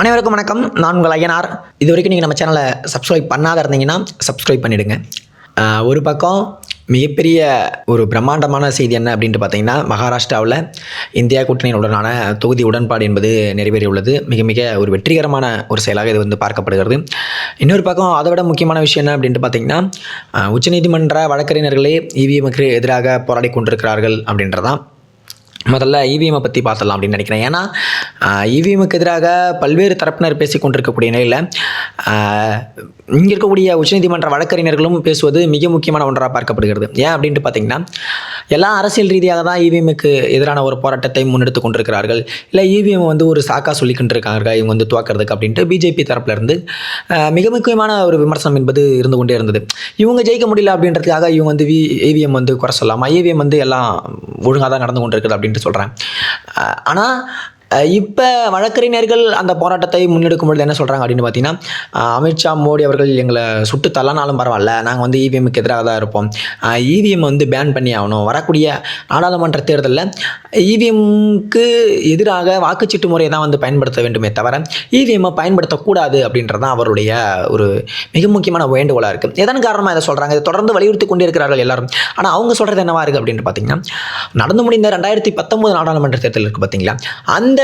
அனைவருக்கும் வணக்கம். நான் உங்கள் ஐயனார். இது வரைக்கும் நீங்கள் நம்ம சேனலை சப்ஸ்கிரைப் பண்ணாத இருந்தீங்கன்னா சப்ஸ்கிரைப் பண்ணிவிடுங்க ஒரு பக்கம் மிகப்பெரிய ஒரு பிரம்மாண்டமான செய்தி என்ன அப்படின்ட்டு பார்த்தீங்கன்னா மகாராஷ்டிராவில் இந்தியா கூட்டணியுடனான தொகுதி உடன்பாடு என்பது நிறைவேறியுள்ளது. மிக மிக ஒரு வெற்றிகரமான ஒரு செயலாக இது வந்து பார்க்கப்படுகிறது. இன்னொரு பக்கம் அதை விட முக்கியமான விஷயம் என்ன அப்படின்ட்டு பார்த்தீங்கன்னா உச்சநீதிமன்ற வழக்கறிஞர்களே இவிஎம்க்கு எதிராக போராடி கொண்டிருக்கிறார்கள் அப்படின்றதான். முதல்ல இவிஎம்மை பற்றி பார்த்துடலாம் அப்படின்னு நினைக்கிறேன். ஏன்னா இவிஎம்முக்கு எதிராக பல்வேறு தரப்பினர் பேசிக்கொண்டிருக்கக்கூடிய நிலையில் இங்கே இருக்கக்கூடிய உச்சநீதிமன்ற வழக்கறிஞர்களும் பேசுவது மிக முக்கியமான ஒன்றாக பார்க்கப்படுகிறது. ஏன் அப்படின்ட்டு பார்த்தீங்கன்னா எல்லா அரசியல் ரீதியாக தான் இவிஎம்முக்கு எதிரான ஒரு போராட்டத்தை முன்னெடுத்து கொண்டிருக்கிறார்கள். இல்லை இவிஎம் வந்து ஒரு சாக்கா சொல்லிக்கிட்டு இருக்காங்க இவங்க வந்து துவக்கிறதுக்கு அப்படின்ட்டு பிஜேபி தரப்பில் இருந்து மிக முக்கியமான ஒரு விமர்சனம் என்பது இருந்து கொண்டே இருந்தது. இவங்க ஜெயிக்க முடியல அப்படின்றதுக்காக இவங்க வந்து வி இவிஎம் வந்து குறை சொல்லாமா இவிஎம் வந்து எல்லாம் ஒழுங்காக தான் நடந்து கொண்டிருக்குது அப்படின்ட்டு சொல்கிறேன் ஆனால் இப்போ வழக்கறிஞர்கள் அந்த போராட்டத்தை முன்னெடுக்கும் பொழுது என்ன சொல்கிறாங்க அப்படின்னு பார்த்தீங்கன்னா அமித்ஷா மோடி அவர்கள் எங்களை சுட்டு தள்ளனாலும் பரவாயில்ல. நாங்கள் வந்து இவிஎம்க்கு எதிராக தான் இருப்போம். இவிஎம் வந்து பேன் பண்ணி ஆகணும். வரக்கூடிய நாடாளுமன்ற தேர்தலில் இவிஎம்க்கு எதிராக வாக்குச்சீட்டு முறையை தான் வந்து பயன்படுத்த வேண்டுமே தவிர இவிஎம்மை பயன்படுத்தக்கூடாது அப்படின்றது தான் அவருடைய ஒரு மிக முக்கியமான வேண்டுகோளாக இருக்குது எதன் காரணமாக இதை சொல்கிறாங்க இதை தொடர்ந்து வலியுறுத்தி கொண்டே இருக்கிறார்கள் எல்லாரும். ஆனால் அவங்க சொல்கிறது என்னவாக இருக்குது அப்படின்னு பார்த்தீங்கன்னா நடந்து முடிந்த ரெண்டாயிரத்தி பத்தொம்போது நாடாளுமன்ற தேர்தல் இருக்குது பார்த்தீங்களா அந்த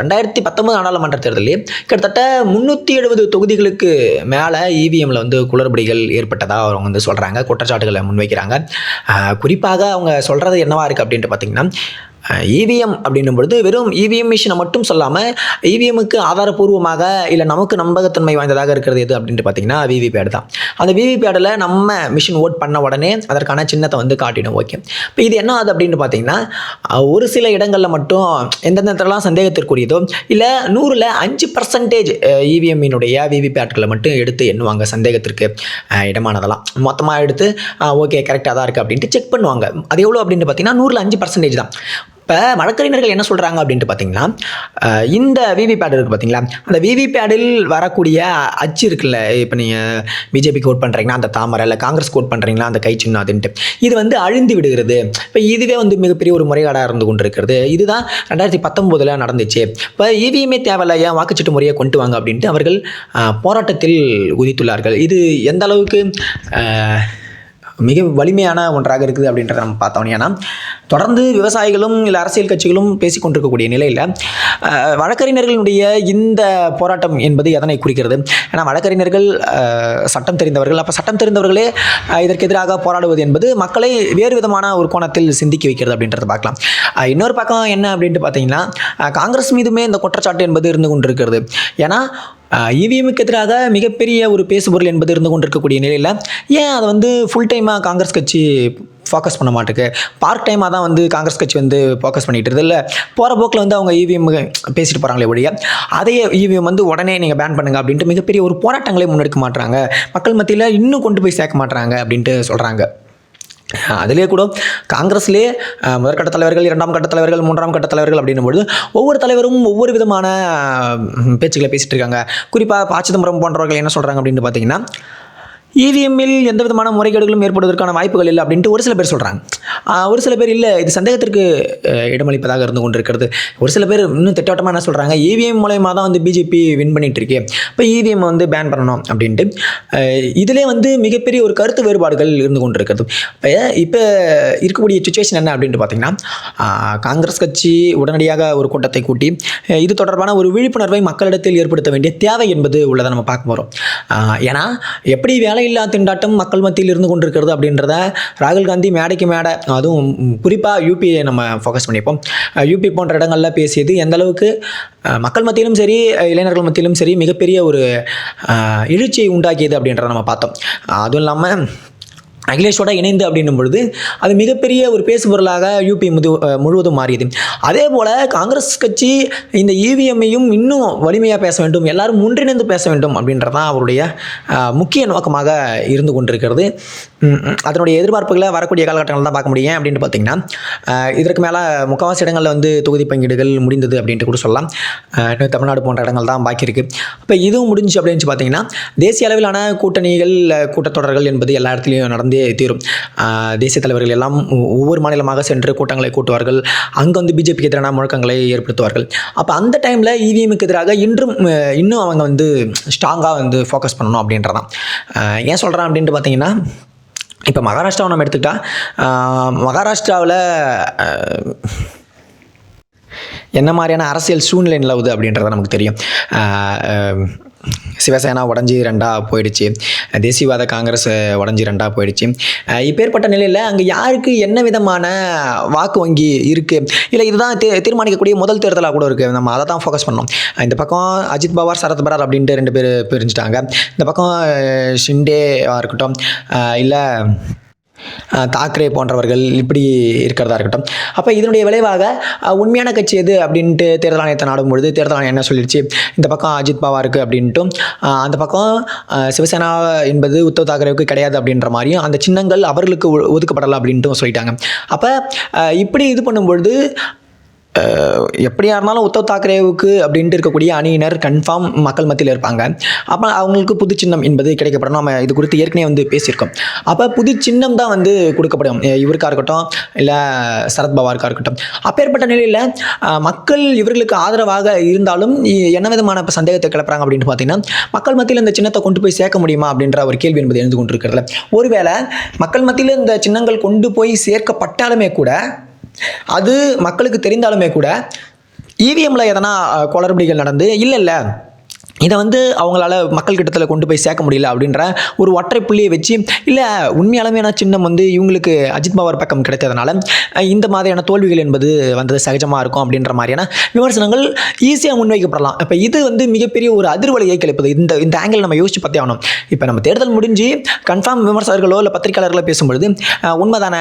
ரெண்டாயிரத்தி பத்தொன்பது நாடாளுமன்ற தேர்தலில் கிட்டத்தட்ட முந்நூற்றி எழுபது தொகுதிகளுக்கு மேலே இவிஎம்மில் வந்து குளறுபடிகள் ஏற்பட்டதாக அவங்க வந்து சொல்கிறாங்க குற்றச்சாட்டுகளை முன்வைக்கிறாங்க. குறிப்பாக அவங்க சொல்கிறது என்னவா இருக்குது அப்படின்ட்டு பார்த்திங்கன்னா இவிஎம் அப்படின்னும் பொழுது வெறும் இவிஎம் மிஷினை மட்டும் சொல்லாமல் இவிஎம்முக்கு ஆதாரபூர்வமாக இல்லை நமக்கு நம்பகத்தன்மை வாய்ந்ததாக இருக்கிறது எது அப்படின்ட்டு பார்த்தீங்கன்னா விவிபேட் தான். அந்த விவிபேடில் நம்ம மிஷின் ஓட் பண்ண உடனே அதற்கான சின்னத்தை வந்து காட்டிடும். ஓகே இப்போ இது என்ன ஆகுது அப்படின்னு பார்த்தீங்கன்னா ஒரு சில இடங்களில் மட்டும் எந்தெந்த இடத்துலலாம் சந்தேகத்திற்குரியதோ இல்லை நூறில் அஞ்சு பர்சன்டேஜ் இவிஎம்மினுடைய விவிபேட்களை மட்டும் எடுத்து எண்ணுவாங்க சந்தேகத்திற்கு இடமானதெல்லாம். மொத்தமாக எடுத்து ஓகே கரெக்டாக தான் இருக்குது அப்படின்ட்டு செக் பண்ணுவாங்க. அது எவ்வளோ அப்படின்னு பார்த்தீங்கன்னா நூறில் அஞ்சு பர்சன்டேஜ் தான். இப்போ வழக்கறிஞர்கள் என்ன சொல்கிறாங்க அப்படின்ட்டு பார்த்தீங்கன்னா இந்த இந்த விவிபேட் இருக்குது பார்த்தீங்களா அந்த விவிபேடில் வரக்கூடிய அச்சு இருக்குல்ல இப்போ நீங்கள் பிஜேபி கோட் பண்ணுறீங்கன்னா அந்த தாமரை இல்லை காங்கிரஸ் கோட் பண்ணுறீங்களா அந்த கை சின்னம் அதுன்ட்டு இது வந்து அழிந்து விடுகிறது. இப்போ இதுவே வந்து மிகப்பெரிய ஒரு முறைகேடாக இருந்து கொண்டிருக்கிறது. இதுதான் ரெண்டாயிரத்தி பத்தொம்போதில் நடந்துச்சு. இப்போ இவிஎம்ஏ தேவையில்ல ஏன் வாக்குச்சீட்டு முறையை கொண்டு வாங்க அப்படின்ட்டு அவர்கள் போராட்டத்தில் உதித்துள்ளார்கள் இது எந்த அளவுக்கு மிக வலிமையான ஒன்றாக இருக்குது அப்படின்றத நம்ம பார்த்தோம் ஏன்னா தொடர்ந்து விவசாயிகளும் இல்லை அரசியல் கட்சிகளும் பேசிக்கொண்டிருக்கக்கூடிய நிலையில் வழக்கறிஞர்களுடைய இந்த போராட்டம் என்பது எதனை குறிக்கிறது? ஏன்னா வழக்கறிஞர்கள் சட்டம் தெரிந்தவர்கள் அப்போ சட்டம் தெரிந்தவர்களே இதற்கு எதிராக போராடுவது என்பது மக்களை வேறு விதமான ஒரு கோணத்தில் சிந்திக்க வைக்கிறது அப்படின்றத பார்க்கலாம். இன்னொரு பக்கம் என்ன அப்படின்ட்டு பார்த்தீங்கன்னா காங்கிரஸ் மீதுமே இந்த குற்றச்சாட்டு என்பது இருந்து கொண்டிருக்கிறது. ஏன்னா இவிஎம்க்கு எதிராக மிகப்பெரிய ஒரு பேசுபொருள் என்பது இருந்து கொண்டிருக்கக்கூடிய நிலையில் ஏன் அதை வந்து ஃபுல் டைமாக காங்கிரஸ் கட்சி ஃபோக்கஸ் பண்ண மாட்டேக்கு? பார்ட் டைமாக தான் வந்து காங்கிரஸ் கட்சி வந்து ஃபோக்கஸ் பண்ணிகிட்டு இல்லை? போகிற போக்கில் வந்து அவங்க இவிஎம் பேசிட்டு போகிறாங்களே ஒழிய அதையே இவிஎம் வந்து உடனே நீங்கள் பேன் பண்ணுங்க அப்படின்ட்டு மிகப்பெரிய ஒரு போராட்டங்களே முன்னெடுக்க மாட்டுறாங்க மக்கள் மத்தியில் இன்னும் கொண்டு போய் சேர்க்க மாட்றாங்க அப்படின்ட்டு சொல்கிறாங்க அதிலே கூட காங்கிரஸ்லேயே முதற்கட்ட தலைவர்கள் இரண்டாம் கட்ட தலைவர்கள் மூன்றாம் கட்ட தலைவர்கள் அப்படின்னும் பொழுது ஒவ்வொரு தலைவரும் ஒவ்வொரு விதமான பேச்சுக்களை பேசிட்டு இருக்காங்க. குறிப்பாக ப சிதம்பரம் போன்றவர்கள் என்ன சொல்கிறாங்க அப்படின்னு பார்த்தீங்கன்னா இவிஎம்மில் எந்த விதமான முறைகேடுகளும் ஏற்படுவதற்கான வாய்ப்புகள் இல்லை அப்படின்ட்டு ஒரு சில பேர் சொல்கிறாங்க ஒரு சில பேர் இல்லை இது சந்தேகத்திற்கு இடமளிப்பதாக இருந்து கொண்டிருக்கிறது. ஒரு சில பேர் இன்னும் திட்டவட்டமாக என்ன சொல்கிறாங்க இவிஎம் மூலயமா தான் வந்து பிஜேபி வின் பண்ணிகிட்டு இருக்கேன் இப்போ இவிஎம் வந்து பேன் பண்ணணும் அப்படின்ட்டு. இதிலே வந்து மிகப்பெரிய ஒரு கருத்து வேறுபாடுகள் இருந்து கொண்டிருக்கிறது. இப்போ இப்போ இருக்கக்கூடிய சுச்சுவேஷன் என்ன அப்படின்ட்டு பார்த்தீங்கன்னா காங்கிரஸ் கட்சி உடனடியாக ஒரு கூட்டத்தை கூட்டி இது தொடர்பான ஒரு விழிப்புணர்வை மக்களிடத்தில் ஏற்படுத்த வேண்டிய தேவை என்பது உள்ளதை நம்ம பார்க்க போகிறோம் ஏன்னா எப்படி வேலையில்லா திண்டாட்டம் மக்கள் மத்தியில் இருந்து கொண்டிருக்கிறது அப்படின்றத ராகுல் காந்தி மேடைக்கு மேடை அதுவும் குறிப்பாக யூபியை நம்ம ஃபோக்கஸ் பண்ணிப்போம். யூபி போன்ற இடங்களில் பேசியது எந்த அளவுக்கு மக்கள் மத்தியிலும் சரி இளைஞர்கள் மத்தியிலும் சரி மிகப்பெரிய ஒரு எழுச்சியை உண்டாக்கியது அப்படின்றத நம்ம பார்த்தோம். அதுவும் இல்லாமல் அகிலேஷோட இணைந்து அப்படின்னும் பொழுது அது மிகப்பெரிய ஒரு பேசுபொருளாக யூபி முது முழுவதும் மாறியது. அதே போல் காங்கிரஸ் கட்சி இந்த இவிஎம்மையும் இன்னும் வலிமையாக பேச வேண்டும் எல்லாரும் ஒன்றிணைந்து பேச வேண்டும் அப்படின்றதான் அவருடைய முக்கிய நோக்கமாக இருந்து கொண்டிருக்கிறது. அதனுடைய எதிர்பார்ப்புகளை வரக்கூடிய காலகட்டங்கள் தான் பார்க்க முடியும். அப்படின்ட்டு பார்த்தீங்கன்னா இதற்கு மேலே முக்கால்வாசி இடங்களில் வந்து தொகுதி பங்கீடுகள் முடிந்தது அப்படின்ட்டு கூட சொல்லலாம். இன்னும் தமிழ்நாடு போன்ற இடங்கள் தான் பாக்கி இருக்குது அப்போ இதுவும் முடிஞ்சு அப்படின்னு பார்த்தீங்கன்னா தேசிய அளவிலான கூட்டணிகள் கூட்டத்தொடர்கள் என்பது எல்லா இடத்துலையும் நடந்தே தீரும். தேசிய தலைவர்கள் எல்லாம் ஒவ்வொரு மாநிலமாக சென்று கூட்டங்களை கூட்டுவார்கள். அங்கே வந்து பிஜேபிக்கு எதிரான முழக்கங்களை ஏற்படுத்துவார்கள். அப்போ அந்த டைமில் இவிஎம்க்கு எதிராக இன்றும் இன்னும் அவங்க வந்து ஸ்ட்ராங்காக வந்து ஃபோக்கஸ் பண்ணணும் அப்படின்றதான். ஏன் சொல்கிறேன் அப்படின்ட்டு பார்த்தீங்கன்னா இப்போ மகாராஷ்டிராவை நம்ம எடுத்துக்கிட்டால் மகாராஷ்டிராவில் என்ன மாதிரியான அரசியல் சூழ்நிலை நிலவுது அப்படின்றது நமக்கு தெரியும். சிவசேனா உடஞ்சி ரெண்டாக போயிடுச்சு. தேசியவாத காங்கிரஸ் உடஞ்சி ரெண்டாக போயிடுச்சு. இப்பேற்பட்ட நிலையில் அங்கே யாருக்கு என்ன விதமான வாக்கு வங்கி இருக்குது இல்லை இதுதான் தீ தீர்மானிக்கக்கூடிய முதல் தேர்தலாக கூட இருக்குது நம்ம அதை தான் ஃபோக்கஸ் பண்ணோம் இந்த பக்கம் அஜித் பவார் சரத் பரார் அப்படின்ட்டு ரெண்டு பேர் பிரிஞ்சுட்டாங்க. இந்த பக்கம் ஷிண்டேவாக இருக்கட்டும் இல்லை தாக்கரே போன்றவர்கள் இப்படி இருக்கிறதா இருக்கட்டும். அப்போ இதனுடைய விளைவாக உண்மையான கட்சி எது அப்படின்ட்டு தேர்தல் ஆணையத்தை நாடும் பொழுது தேர்தல் ஆணையம் என்ன சொல்லிடுச்சு? இந்த பக்கம் அஜித் பவாருக்கு அப்படின்ட்டும் அந்த பக்கம் சிவசேனா என்பது உத்தவ் தாக்கரேவுக்கு கிடையாது அப்படின்ற மாதிரியும் அந்த சின்னங்கள் அவர்களுக்கு ஒதுக்கப்படலாம் அப்படின்ட்டும் சொல்லிட்டாங்க. அப்போ இப்படி இது பண்ணும்பொழுது எப்படியா இருந்தாலும் உத்தவ் தாக்கரேவுக்கு அப்படின்ட்டு இருக்கக்கூடிய அணியினர் கன்ஃபார்ம் மக்கள் மத்தியில் இருப்பாங்க. அப்போ அவங்களுக்கு புது சின்னம் என்பது கிடைக்கப்படும் நம்ம இது குறித்து ஏற்கனவே வந்து பேசியிருக்கோம். அப்போ புது சின்னம் தான் வந்து கொடுக்கப்படும். இவருக்காக இருக்கட்டும் இல்லை சரத்பவாருக்கா இருக்கட்டும். அப்பேற்பட்ட நிலையில் மக்கள் இவர்களுக்கு ஆதரவாக இருந்தாலும் என்ன விதமான இப்போ சந்தேகத்தை கிளப்புறாங்க அப்படின்னு பார்த்தீங்கன்னா மக்கள் மத்தியில் இந்த சின்னத்தை கொண்டு போய் சேர்க்க முடியுமா அப்படின்ற ஒரு கேள்வி என்பது எழுந்து கொண்டிருக்கிறதுல ஒருவேளை மக்கள் மத்தியில் இந்த சின்னங்கள் கொண்டு போய் சேர்க்கப்பட்டாலுமே கூட அது மக்களுக்கு தெரிந்தாலுமே கூட இவிஎம்மில் எதனா குளறுபடிகள் நடந்து இல்லை இல்லை இதை வந்து அவங்களால மக்கள் கிட்டத்தில் கொண்டு போய் சேர்க்க முடியல அப்படின்ற ஒரு ஒற்றை புள்ளியை வச்சு இல்லை உண்மையாலுமையான சின்னம் வந்து இவங்களுக்கு அஜித் பவார் பக்கம் கிடைத்ததுனால இந்த மாதிரியான தோல்விகள் என்பது வந்தது சகஜமாக இருக்கும் அப்படின்ற மாதிரியான விமர்சனங்கள் ஈஸியாக முன்வைக்கப்படலாம். இப்போ இது வந்து மிகப்பெரிய ஒரு அதிர்வலையை கிளப்புது. இந்த இந்த ஆங்கிள் நம்ம யோசிச்சு பார்த்தே ஆகணும். இப்போ நம்ம தேர்தல் முடிஞ்சு கன்ஃபார்ம் விமர்சகர்களோ இல்லை பத்திரிகையாளர்களோ பேசும்பொழுது உண்மைதான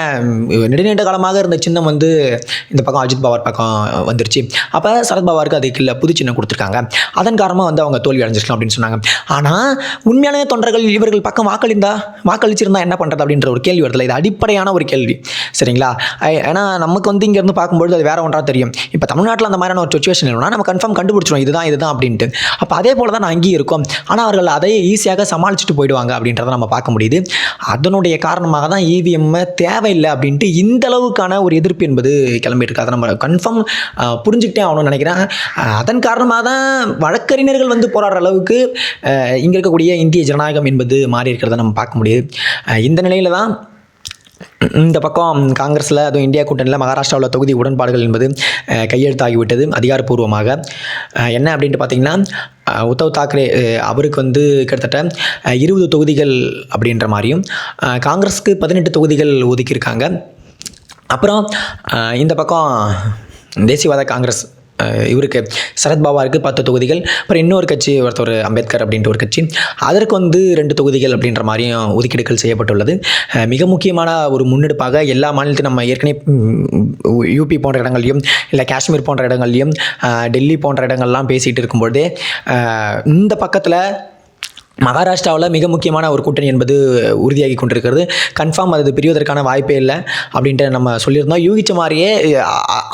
நெடுநீண்ட காலமாக இருந்த சின்னம் வந்து இந்த பக்கம் அஜித் பவார் பக்கம் வந்துருச்சு. அப்போ சரத்பவாருக்கு அதுக்கு இல்லை புது சின்னம் கொடுத்துருக்காங்க. அதன் காரணமாக வந்து அவங்க தோல்வி அடைஞ்சிருக்கலாம் அப்படின்னு சொன்னாங்க. ஆனால் உண்மையான தொண்டர்கள் இவர்கள் பக்கம் வாக்களிந்தா வாக்களிச்சிருந்தா என்ன பண்ணுறது அப்படின்ற ஒரு கேள்வி வருதுல இது அடிப்படையான ஒரு கேள்வி. சரிங்களா? ஏன்னா நமக்கு வந்து இங்கேருந்து பார்க்கும்பொழுது அது வேற ஒன்றாக தெரியும். இப்போ தமிழ்நாட்டில் அந்த மாதிரியான ஒரு சுச்சுவேஷன் இல்லைனா நம்ம கன்ஃபார்ம் கண்டுபிடிச்சிடும் இதுதான் இதுதான் அப்படின்ட்டு. அப்போ அதே போல் தான் நான் அங்கேயும் இருக்கும். ஆனால் அவர்கள் அதையே ஈஸியாக சமாளிச்சுட்டு போயிடுவாங்க அப்படின்றத நம்ம பார்க்க முடியுது. அதனுடைய காரணமாக தான் இவிஎம் தேவையில்லை அப்படின்ட்டு இந்த அளவுக்கான ஒரு எதிர்ப்பு என்பது கிளம்பிட்டு இருக்கு. அதை நம்ம கன்ஃபார்ம் புரிஞ்சுக்கிட்டே ஆகணும்னு நினைக்கிறேன். அதன் காரணமாக தான் வழக்கறிஞர்கள் வந்து போராடுற அளவுக்கு இங்கே இருக்கக்கூடிய இந்திய ஜனநாயகம் என்பது மாறி இருக்கிறத நம்ம பார்க்க முடியுது. இந்த நிலையில் தான் இந்த பக்கம் காங்கிரஸில் அதுவும் இந்தியா கூட்டணியில் மகாராஷ்டிராவில் தொகுதி உடன்பாடுகள் என்பது கையெழுத்தாகிவிட்டது அதிகாரப்பூர்வமாக. என்ன அப்படின்ட்டு பார்த்தீங்கன்னா உத்தவ் தாக்கரே அவருக்கு வந்து கிட்டத்தட்ட இருபது தொகுதிகள் அப்படின்ற மாதிரியும் காங்கிரஸுக்கு பதினெட்டு தொகுதிகள் ஒதுக்கியிருக்காங்க. அப்புறம் இந்த பக்கம் தேசியவாத காங்கிரஸ் இவருக்கு சரத்பவாருக்கு பத்து தொகுதிகள் அப்புறம் இன்னொரு கட்சி ஒருத்தர் அம்பேத்கர் அப்படின்ற ஒரு கட்சி. அதற்கு வந்து ரெண்டு தொகுதிகள் அப்படின்ற மாதிரியும் ஒதுக்கீடுகள் செய்யப்பட்டுள்ளது. மிக முக்கியமான ஒரு முன்னெடுப்பாக எல்லா மாநிலத்தையும் நம்ம ஏற்கனவே யூபி போன்ற இடங்கள்லையும் இல்லை காஷ்மீர் போன்ற இடங்கள்லையும் டெல்லி போன்ற இடங்கள்லாம் பேசிகிட்டு இருக்கும்பொழுதே இந்த பக்கத்தில் மகாராஷ்டிராவில் மிக முக்கியமான ஒரு கூட்டணி என்பது உறுதியாகி கொண்டிருக்கிறது. கன்ஃபார்ம் அது பிரிவதற்கான வாய்ப்பே இல்லை அப்படின்ட்டு நம்ம சொல்லியிருந்தோம். யூகிச்ச மாதிரியே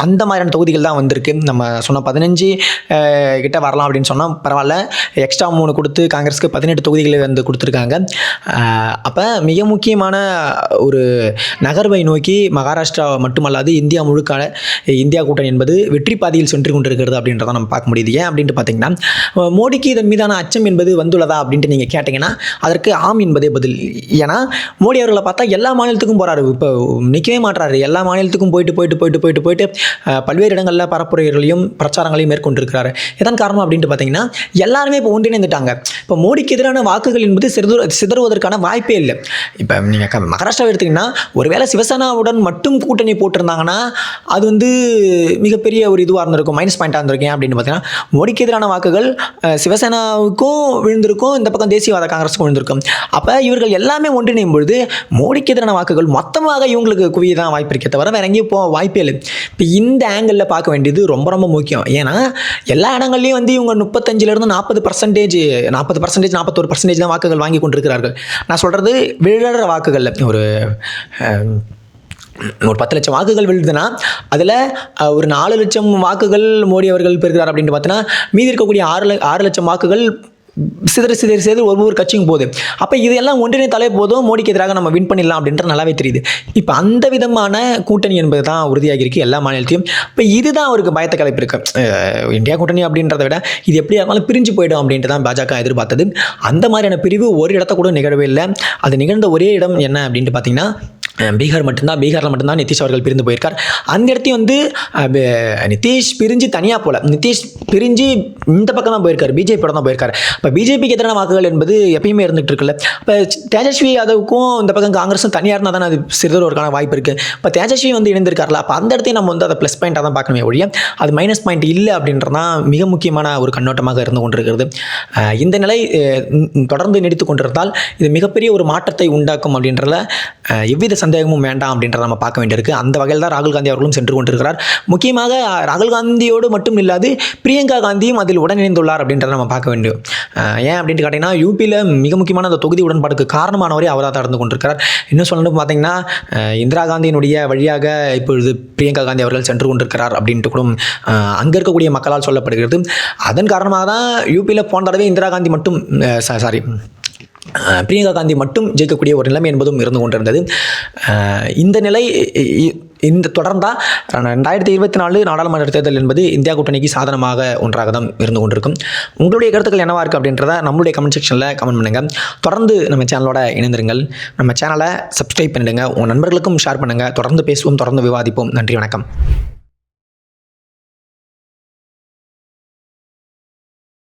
அந்த மாதிரியான தொகுதிகள் தான் வந்திருக்கு. நம்ம சொன்ன பதினஞ்சு கிட்ட வரலாம் அப்படின்னு சொன்னால் பரவாயில்ல. எக்ஸ்ட்ரா மூணு கொடுத்து காங்கிரஸுக்கு பதினெட்டு தொகுதிகள் வந்து கொடுத்துருக்காங்க. அப்போ மிக முக்கியமான ஒரு நகர்வை நோக்கி மகாராஷ்டிரா மட்டுமல்லாது இந்தியா முழுக்க இந்தியா கூட்டணி என்பது வெற்றி பாதையில் சென்று கொண்டிருக்கிறது அப்படின்றத நம்ம பார்க்க முடியுது. ஏன் அப்படின்ட்டு பார்த்தீங்கன்னா மோடிக்கு இதன் மீதான அச்சம் என்பது வந்துள்ளதா அப்படின்ட்டு நீங்கள் கேட்டிங்கன்னா அதற்கு ஆம் என்பதே பதில். ஏன்னா மோடி அவர்களை பார்த்தா எல்லா மாநிலத்துக்கும் போகிறாரு இப்போ நிற்கவே மாட்றாரு. எல்லா மாநிலத்துக்கும் போயிட்டு போயிட்டு போயிட்டு போயிட்டு போயிட்டு பல்வேறு இடங்களில் பரப்புரைகளையும் பிரச்சாரங்களையும் மேற்கொண்டிருக்கிறார். எதன் காரணம் அப்படின்ட்டு பார்த்தீங்கன்னா எல்லாருமே இப்போ ஒன்றிணைந்துட்டாங்க. இப்போ மோடிக்கு எதிரான வாக்குகள் என்பது சிறு சிதறுவதற்கான வாய்ப்பே இல்லை. இப்போ நீங்கள் மகாராஷ்டிராவை எடுத்தீங்கன்னா ஒருவேளை சிவசேனாவுடன் மட்டும் கூட்டணி போட்டிருந்தாங்கன்னா அது வந்து மிகப்பெரிய ஒரு இதுவாக இருந்திருக்கும் மைனஸ் பாயிண்டாக இருந்திருக்கேன் அப்படின்னு பார்த்தீங்கன்னா மோடிக்கு எதிரான வாக்குகள் சிவசேனாவுக்கும் விழுந்திருக்கும் இந்த பக்கம் பக்கம் தேசியவாத காங்கிரஸுக்கும் விழுந்திருக்கும். அப்போ இவர்கள் எல்லாமே ஒன்றிணையும் பொழுது மோடிக்கு எதிரான வாக்குகள் மொத்தமாக இவங்களுக்கு குவிய தான் வாய்ப்பு இருக்கே தவிர வேற எங்கேயும் போக வாய்ப்பே இல்லை. இப்போ இந்த ஆங்கிளில் பார்க்க வேண்டியது ரொம்ப ரொம்ப முக்கியம். ஏன்னா எல்லா இடங்கள்லையும் வந்து இவங்க முப்பத்தஞ்சிலேருந்து நாற்பது பர்சன்டேஜ் நாற்பது பர்சன்டேஜ் நாற்பத்தொரு பர்சன்டேஜ் தான் வாக்குகள் வாங்கி கொண்டிருக்கிறார்கள். நான் சொல்கிறது விழற வாக்குகளில். ஒரு ஒரு பத்து லட்சம் வாக்குகள் விழுதுன்னா அதில் ஒரு நாலு லட்சம் வாக்குகள் மோடி அவர்கள் பெறுகிறார் அப்படின்ட்டு பார்த்தோன்னா மீதி இருக்கக்கூடிய ஆறு ஆறு லட்சம் வாக்குகள் சிதறி சிதறி சிதறி ஒவ்வொரு கட்சியும் போகுது. அப்போ இதெல்லாம் ஒன்றிணைத்தாலே போதும் மோடிக்கு எதிராக நம்ம வின் பண்ணிடலாம் அப்படின்றது நல்லாவே தெரியுது. இப்போ அந்த விதமான கூட்டணி என்பது தான் உறுதியாகி இருக்கு எல்லா மாநிலத்தையும் இப்போ இதுதான் அவருக்கு பயத்தை கலைப்பு இருக்கு. இந்தியா கூட்டணி அப்படின்றத விட இது எப்படி இருந்தாலும் பிரிஞ்சு போயிடும் அப்படின்ட்டு தான் பாஜக எதிர்பார்த்தது. அந்த மாதிரியான பிரிவு ஒரு இடத்த கூட நிகழவே இல்லை. அது நிகழ்ந்த ஒரே இடம் என்ன அப்படின்ட்டு பார்த்தீங்கன்னா பீகார் மட்டும்தான் பீகாரில் மட்டும்தான் நிதிஷ் அவர்கள் பிரிந்து போயிருக்கார். அந்த இடத்தையும் வந்து நிதிஷ் பிரிஞ்சு தனியாக போல. நிதிஷ் பிரிஞ்சு இந்த பக்கம் தான் போயிருக்காரு பிஜேபியோட தான் போயிருக்கார். இப்போ பிஜேபிக்கு எதிரான வாக்குகள் என்பது எப்பயுமே இருந்துகிட்டு இருக்குல்ல. இப்போ தேஜஸ்வி யாதவுக்கும் இந்த பக்கம் காங்கிரஸும் தனியாக இருந்தால் தானே அது சிறுதொருவருக்கான வாய்ப்பு இருக்குது இப்போ தேஜஸ்வி வந்து இணைந்திருக்கார்ல அப்போ அந்த இடத்தையும் நம்ம வந்து அதை ப்ளஸ் பாயிண்ட்டாக தான் பார்க்கணுமே ஒழிய அது மைனஸ் பாயிண்ட் இல்லை அப்படின்றது தான் மிக முக்கியமான ஒரு கண்ணோட்டமாக இருந்து கொண்டிருக்கிறது. இந்த நிலை தொடர்ந்து நீடித்து கொண்டிருந்தால் இது மிகப்பெரிய ஒரு மாற்றத்தை உண்டாக்கும் அப்படின்றத எவ்வித சந்தேகமும் வேண்டாம் அப்படின்றத நம்ம பார்க்க வேண்டியிருக்கு. அந்த வகையில் தான் ராகுல் காந்தி அவர்களும் சென்று கொண்டிருக்கிறார். முக்கியமாக ராகுல் காந்தியோடு மட்டும் இல்லாது பிரியங்கா காந்தியும் அதில் உடனிணைந்துள்ளார் அப்படின்றத நம்ம பார்க்க வேண்டும். ஏன் அப்படின்ட்டு கேட்டிங்கன்னா யூபியில் மிக முக்கியமான அந்த தொகுதி உடன்பாடுக்கு காரணமானவரே அவராக தான் நடந்து கொண்டிருக்கிறார். இன்னும் சொல்லணும் பார்த்தீங்கன்னா இந்திரா காந்தியினுடைய வழியாக இப்பொழுது பிரியங்கா காந்தி அவர்கள் சென்று கொண்டிருக்கிறார் அப்படின்ட்டு கூட அங்கே இருக்கக்கூடிய மக்களால் சொல்லப்படுகிறது. அதன் காரணமாக தான் யூபியில் போன தடவை இந்திரா காந்தி மட்டும் சாரி பிரியங்கா காந்தி மட்டும் ஜெயிக்கக்கூடிய ஒரு நிலைமை என்பதும் இருந்து கொண்டிருந்தது. இந்த நிலை இ- இந்த தொடர்ந்தால் ரெண்டாயிரத்தி இருபத்தி நாலு நாடாளுமன்ற தேர்தல் என்பது இந்தியா கூட்டணிக்கு சாதனமாக ஒன்றாக தான் இருந்து கொண்டிருக்கும். உங்களுடைய கருத்துக்கள் என்னவாக இருக்குது அப்படின்றத நம்மளுடைய கமெண்ட் செக்ஷனில் கமெண்ட் பண்ணுங்கள் தொடர்ந்து நம்ம சேனலோட இணைந்திருங்கள். நம்ம சேனலை சப்ஸ்கிரைப் பண்ணிடுங்க. உங்கள் நண்பர்களுக்கும் ஷேர் பண்ணுங்கள் தொடர்ந்து பேசுவோம் தொடர்ந்து விவாதிப்போம். நன்றி வணக்கம்.